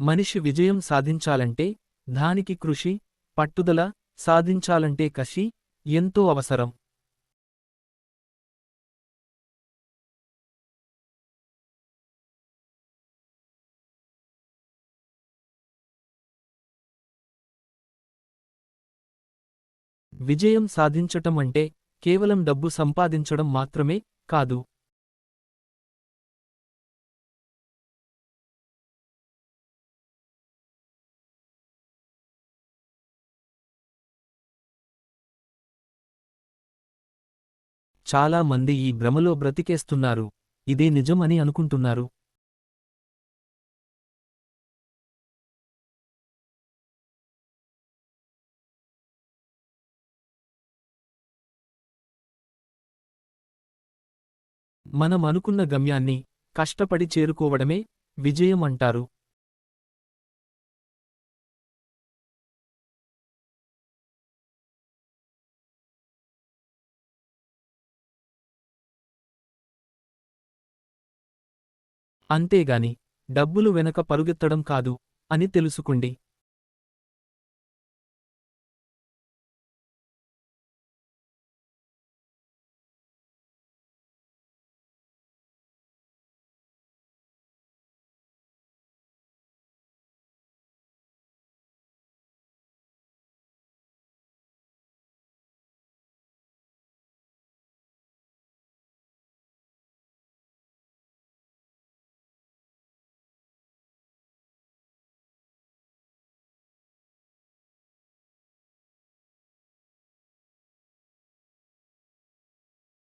మనిషి విజయం సాధించాలంటే దానికి కృషి పట్టుదల సాధించాలంటే కషి ఎంతో అవసరం. విజయం సాధించటం అంటే కేవలం డబ్బు సంపాదించడం మాత్రమే కాదు. చాలా మంది ఈ భ్రమలో బ్రతికేస్తున్నారు. ఇదే నిజం అని అనుకుంటున్నారు. మనం అనుకున్న గమ్యాన్ని కష్టపడి చేరుకోవడమే విజయం అంటారు. అంతేగాని డబ్బులు వెనక పరుగెత్తడం కాదు అని తెలుసుకుండి.